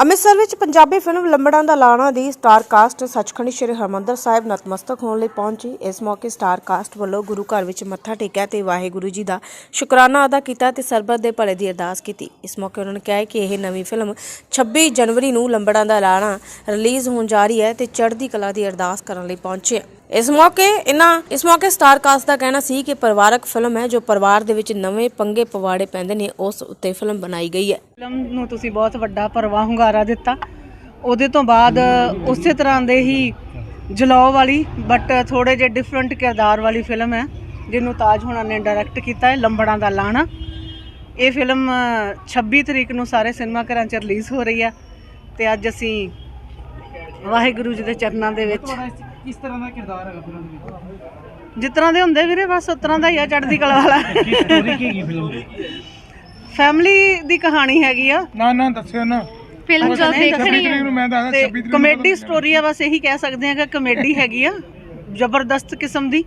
ਅੰਮ੍ਰਿਤਸਰ ਵਿੱਚ ਪੰਜਾਬੀ ਫਿਲਮ ਲੰਬੜਾਂ ਦਾ ਲਾਣਾ ਦੀ star cast Sachkhand Sri Harmandir Sahib ਨਤਮਸਤਕ ਹੋਣ ਲਈ ਪਹੁੰਚੀ। ਇਸ ਮੌਕੇ ਸਟਾਰ ਕਾਸਟ ਵੱਲੋਂ ਗੁਰੂ ਘਰ ਵਿੱਚ ਮੱਥਾ ਟੇਕਿਆ ਤੇ ਵਾਹਿਗੁਰੂ ਜੀ ਦਾ ਸ਼ੁਕਰਾਨਾ ਅਦਾ ਕੀਤਾ ਤੇ ਸਰਬੱਤ ਦੇ ਭਲੇ ਦੀ ਅਰਦਾਸ ਕੀਤੀ। ਇਸ ਮੌਕੇ ਉਹਨਾਂ ਨੇ ਕਿਹਾ ਕਿ ਇਹ ਨਵੀਂ ਫਿਲਮ 26 ਜਨਵਰੀ ਨੂੰ ਲੰਬੜਾਂ ਦਾ ਲਾਣਾ ਰਿਲੀਜ਼ ਹੋਣ ਜਾ ਰਹੀ ਹੈ ਤੇ ਚੜ੍ਹਦੀ ਕਲਾ ਦੀ ਅਰਦਾਸ ਕਰਨ ਲਈ ਪਹੁੰਚੇ। ਇਸ ਮੌਕੇ ਇਹਨਾਂ ਇਸ ਮੌਕੇ ਸਟਾਰ ਕਾਸਟ ਦਾ ਕਹਿਣਾ ਸੀ ਕਿ ਪਰਿਵਾਰਕ ਫਿਲਮ ਹੈ ਜੋ ਪਰਿਵਾਰ ਦੇ ਵਿੱਚ ਨਵੇਂ ਪੰਗੇ ਪਵਾੜੇ ਪੈਂਦੇ ਨੇ, ਉਸ ਉੱਤੇ ਫਿਲਮ ਬਣਾਈ ਗਈ ਹੈ। ਫਿਲਮ ਨੂੰ ਤੁਸੀਂ ਬਹੁਤ ਵੱਡਾ ਪਰਵਾਹ ਹੁੰਗਾਰਾ ਦਿੱਤਾ। ਉਹਦੇ ਤੋਂ ਬਾਅਦ ਉਸੇ ਤਰ੍ਹਾਂ ਦੇ ਹੀ ਜਲਾਓ ਵਾਲੀ ਬਟ ਥੋੜੇ ਜਿਹੇ ਡਿਫਰੈਂਟ ਕਿਰਦਾਰ ਵਾਲੀ ਫਿਲਮ ਹੈ, ਜਿਹਨੂੰ ਤਾਜ ਹੁਣਾਂ ਨੇ ਡਾਇਰੈਕਟ ਕੀਤਾ ਹੈ, ਲੰਬੜਾਂ ਦਾ ਲਾਣਾ। ਇਹ ਫਿਲਮ 26 ਤਰੀਕ ਨੂੰ ਸਾਰੇ ਸਿਨੇਮਾ ਘਰਾਂ 'ਚ ਰਿਲੀਜ਼ ਹੋ ਰਹੀ ਹੈ, ਤੇ ਅੱਜ ਅਸੀਂ ਵਾਹਿਗੁਰੂ ਜੀ ਦੇ ਚਰਨਾਂ ਦੇ ਵਿੱਚ ਕਿਸ ਤਰ੍ਹਾਂ ਦਾ ਕਿਰਦਾਰ ਹੈਗਾ ਫਿਲਮ ਦੇ ਵਿੱਚ? ਜਿਸ ਤਰ੍ਹਾਂ ਦੇ ਹੁੰਦੇ ਵੀਰੇ ਬਸ ਉਸ ਤਰ੍ਹਾਂ ਦਾ ਹੀ ਆ ਚੜ੍ਹਦੀ ਕਲਾ ਵਾਲਾ। ਕੀ ਸਟੋਰੀ ਕੀ ਹੈਗੀ ਫਿਲਮ ਦੀ ਫੈਮਿਲੀ ਦੀ ਕਹਾਣੀ ਹੈਗੀ ਆ। ਨਾ ਨਾ ਦੱਸਿਓ ਨਾ। ਫਿਲਮ ਜਦ ਦੇਖਣੀ ਨੂੰ ਮੈਂ ਦੱਸਦਾ ਤੇ 26 ਤਰੀਕ ਨੂੰ ਕਮੇਡੀ ਸਟੋਰੀ ਆ ਬਸ ਇਹੀ ਕਹਿ ਸਕਦੇ ਹਾਂ ਕਿ ਕਮੇਡੀ ਹੈਗੀ ਆ ਜ਼ਬਰਦਸਤ ਕਿਸਮ ਦੀ।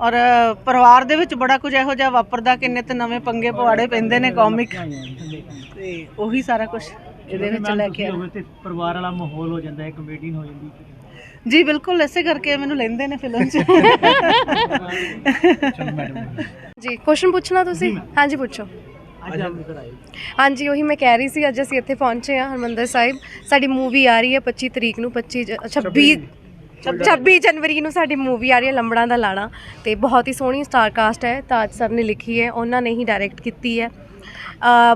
ਔਰ ਅ, ਪਰਿਵਾਰ ਦੇ ਵਿੱਚ ਬੜਾ ਕੁਝ ਇਹੋ ਜਿਹਾ ਵਾਪਰਦਾ ਕਿੰਨੇ ਤੇ ਨਵੇਂ ਪੰਗੇ ਪਵਾੜੇ ਪੈਂਦੇ ਨੇ ਕਾਮਿਕ ਤੇ ਉਹੀ ਸਾਰਾ ਕੁਝ ਇਹਦੇ ਵਿੱਚ ਲੈ ਕੇ ਆਏ। ਤੇ ਪਰਿਵਾਰ ਵਾਲਾ ਮਾਹੌਲ ਹੋ ਜਾਂਦਾ ਹੈ ਕਮੇਡੀ ਹੋ ਜਾਂਦੀ ਜੀ ਬਿਲਕੁਲ ਇਸੇ ਕਰਕੇ ਮੈਨੂੰ ਲੈਂਦੇ ਨੇ ਫਿਲਮ 'ਚ। ਚਲੋ ਮੈਡਮ ਜੀ ਕੁਐਸਚਨ ਪੁੱਛਣਾ ਤੁਸੀਂ? ਹਾਂਜੀ ਪੁੱਛੋ। ਹਾਂਜੀ ਉਹੀ ਮੈਂ ਕਹਿ ਰਹੀ ਸੀ ਅੱਜ ਅਸੀਂ ਇੱਥੇ ਪਹੁੰਚੇ ਹਾਂ ਹਰਮੰਦਰ ਸਾਹਿਬ। ਸਾਡੀ ਮੂਵੀ ਆ ਰਹੀ ਹੈ 25 ਤਰੀਕ ਨੂੰ 25 ਜ- 26 26 ਜਨਵਰੀ ਨੂੰ ਸਾਡੀ ਮੂਵੀ ਆ ਰਹੀ ਹੈ ਲੰਬੜਾਂ ਦਾ ਲਾਣਾ। ਤੇ ਬਹੁਤ ਹੀ ਸੋਹਣੀ ਸਟਾਰ ਕਾਸਟ ਹੈ ਤਾਜ ਸਰ ਨੇ ਲਿਖੀ ਹੈ ਉਹਨਾਂ ਨੇ ਹੀ ਡਾਇਰੈਕਟ ਕੀਤੀ ਹੈ।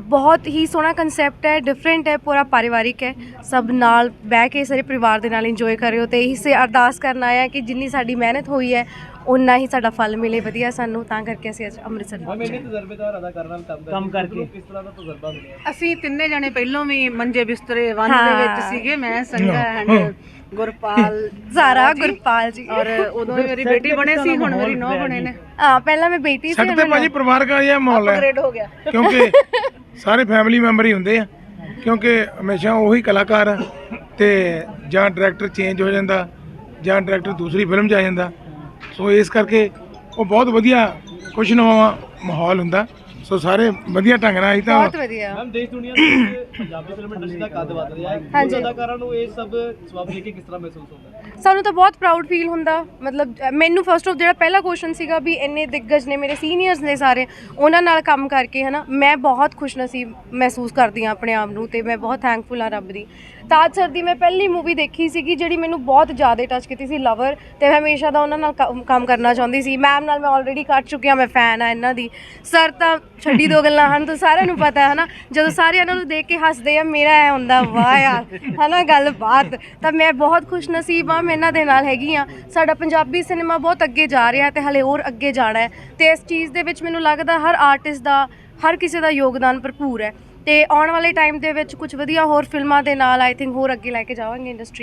ਬਹੁਤ ਹੀ ਸੋਹਣਾ ਕਨਸੈਪਟ ਹੈ ਡਿਫਰੈਂਟ ਹੈ ਪੂਰਾ ਪਰਿਵਾਰਿਕ ਹੈ। ਸਭ ਨਾਲ ਬਹਿ ਕੇ ਸਾਰੇ ਪਰਿਵਾਰ ਦੇ ਨਾਲ ਇੰਜੋਏ ਕਰਿਓ ਤੇ ਇਸੇ ਅਰਦਾਸ ਕਰਨ ਆਇਆ ਕਿ ਜਿੰਨੀ ਸਾਡੀ ਮਿਹਨਤ ਹੋਈ ਹੈ ਉਨਾ ਹੀ ਸਾਡਾ ਫਲ ਮਿਲੇ ਵਧੀਆ ਸਾਨੂੰ। ਤਾਂ ਕਰਕੇ ਅਸੀਂ ਅੱਜ ਅੰਮ੍ਰਿਤਸਰ ਪਹੁੰਚੇ ਤਜਰਬੇਦਾਰ ਅਦਾ ਕਰਨ ਨਾਲ ਕੰਮ ਕੰਮ ਕਰਕੇ ਕਿਸ ਤਰ੍ਹਾਂ ਦਾ ਤਜਰਬਾ ਮਿਲਿਆ ਅਸੀਂ ਤਿੰਨੇ ਜਣੇ ਪਹਿਲਾਂ ਵੀ ਮੰਜੇ ਬਿਸਤਰੇ ਵਨ ਦੇ ਵਿੱਚ। ਸੀਗੇ ਮੈਂ ਸੰਗਾ ਐਂਡ ਗੁਰਪਾਲ ਸਾਰਾ ਗੁਰਪਾਲ ਜੀ। ਔਰ ਉਦੋਂ ਹੀ ਮੇਰੀ ਬੇਟੀ ਬਣੇ ਸੀ ਹੁਣ ਮੇਰੀ ਨੌ ਬਣੇ ਨੇ। ਹਾਂ ਪਹਿਲਾਂ ਮੈਂ ਬੇਟੀ ਸੀ ਸਾਡੇ ਤੇ ਭਾਜੀ ਪਰਿਵਾਰਕ ਜਿਹਾ ਮਾਹੌਲ ਹੈ। ਅਪਗ੍ਰੇਡ ਹੋ ਗਿਆ। ਕਿਉਂਕਿ ਸਾਰੇ ਫੈਮਿਲੀ ਮੈਂਬਰ ਹੀ ਹੁੰਦੇ ਆ ਕਿਉਂਕਿ ਹਮੇਸ਼ਾ ਉਹੀ ਕਲਾਕਾਰ ਆ ਤੇ ਜਾਂ ਡਾਇਰੈਕਟਰ ਚੇਂਜ ਹੋ ਜਾਂਦਾ ਜਾਂ ਡਾਇਰੈਕਟਰ ਦੂਸਰੀ ਫਿਲਮ 'ਚ ਆ ਜਾਂਦਾ। ਸੋ ਇਸ ਕਰਕੇ ਉਹ ਬਹੁਤ ਵਧੀਆ ਖੁਸ਼ਨੁਮਾ ਮਾਹੌਲ ਹੁੰਦਾ। ਸੋ ਸਾਰੇ ਵਧੀਆ ਢੰਗ ਨਾਲ ਅਸੀਂ ਤਾਂ ਬਹੁਤ ਵਧੀਆ। ਮੈਮ ਦੇਸ਼ ਦੁਨੀਆ ਦੇ ਵਿੱਚ ਪੰਜਾਬੀ ਫਿਲਮ ਇੰਡਸਟਰੀ ਦਾ ਕੱਦ ਵੱਧ ਰਿਹਾ ਹੈ। ਹਾਂਜੀ। ਅਦਾਕਾਰਾਂ ਨੂੰ ਇਹ ਸਭ ਸਵਾਬ ਲੈ ਕੇ ਕਿਸ ਤਰ੍ਹਾਂ ਮਹਿਸੂਸ ਹੁੰਦਾ? ਹੈ ਸਾਨੂੰ ਤਾਂ ਬਹੁਤ ਪ੍ਰਾਊਡ ਫੀਲ ਹੁੰਦਾ। ਮਤਲਬ ਮੈਨੂੰ ਫਸਟ ਆਫ ਜਿਹੜਾ ਪਹਿਲਾ ਕੁਐਸਚਨ ਸੀਗਾ ਵੀ ਇੰਨੇ ਦਿੱਗਜ ਨੇ ਮੇਰੇ ਸੀਨੀਅਰਸ ਨੇ ਸਾਰੇ, ਉਹਨਾਂ ਨਾਲ ਕੰਮ ਕਰਕੇ ਹਨਾ, ਮੈਂ ਬਹੁਤ ਖੁਸ਼ਨਸੀਬ ਮਹਿਸੂਸ ਕਰਦੀ ਹਾਂ ਆਪਣੇ ਆਪ ਨੂੰ ਤੇ ਮੈਂ ਬਹੁਤ ਥੈਂਕਫੁਲ ਹਾਂ ਰੱਬ ਦੀ। ਤਾਜ ਸਰ ਦੀ ਮੈਂ ਪਹਿਲੀ ਮੂਵੀ ਦੇਖੀ ਸੀਗੀ ਜਿਹੜੀ ਮੈਨੂੰ ਬਹੁਤ ਜ਼ਿਆਦਾ ਟੱਚ ਕੀਤੀ ਸੀ ਲਵਰ ਤੇ ਮੈਂ ਹਮੇਸ਼ਾ ਦਾ ਉਹਨਾਂ ਨਾਲ ਕੰਮ- ਕੰਮ ਕਰਨਾ ਚਾਹੁੰਦੀ ਸੀ। ਮੈਮ ਨਾਲ ਮੈਂ ਆਲਰੇਡੀ ਕਰ ਚੁੱਕੀ ਹਾਂ ਮੈਂ ਫੈਨ ਆ ਇਹਨਾਂ ਦੀ। ਸਰ ਤਾਂ ਛੱਡੀ ਦੋ ਗੱਲਾਂ, ਹਨ, ਤਾਂ ਸਾਰਿਆਂ ਨੂੰ ਪਤਾ ਹੈ ਹਨਾ। ਜਦੋਂ ਸਾਰੇ ਇਹਨਾਂ ਨੂੰ ਦੇਖ ਕੇ ਹੱਸਦੇ ਆ, ਮੇਰਾ ਐ ਹੁੰਦਾ, ਵਾਹ ਯਾਰ, ਹਨਾ ਗੱਲ ਬਾਤ ਤਾਂ ਮੈਂ ਬਹੁਤ ਖੁਸ਼ ਨਸੀਬ ਆ ਮੈਂ ਇਹਨਾਂ ਦੇ ਨਾਲ ਹੈਗੀ ਆ ਸਾਡਾ ਪੰਜਾਬੀ ਸਿਨੇਮਾ ਬਹੁਤ ਅੱਗੇ ਜਾ ਰਿਹਾ ਤੇ ਹਲੇ ਹੋਰ ਅੱਗੇ ਜਾਣਾ ਹੈ। ਤੇ ਇਸ ਚੀਜ਼ ਦੇ ਵਿੱਚ ਮੈਨੂੰ ਲੱਗਦਾ ਹਰ ਆਰਟਿਸਟ ਦਾ, ਹਰ ਕਿਸੇ ਦਾ ਯੋਗਦਾਨ ਭਰਪੂਰ ਹੈ। ਤੇ ਆਉਣ ਵਾਲੇ ਟਾਈਮ ਦੇ ਵਿੱਚ ਕੁਝ ਵਧੀਆ ਹੋਰ ਫਿਲਮਾਂ ਦੇ ਨਾਲ ਆਈ ਥਿੰਕ ਹੋਰ ਅੱਗੇ ਲੈ ਕੇ ਜਾਵਾਂਗੇ ਇੰਡਸਟਰੀ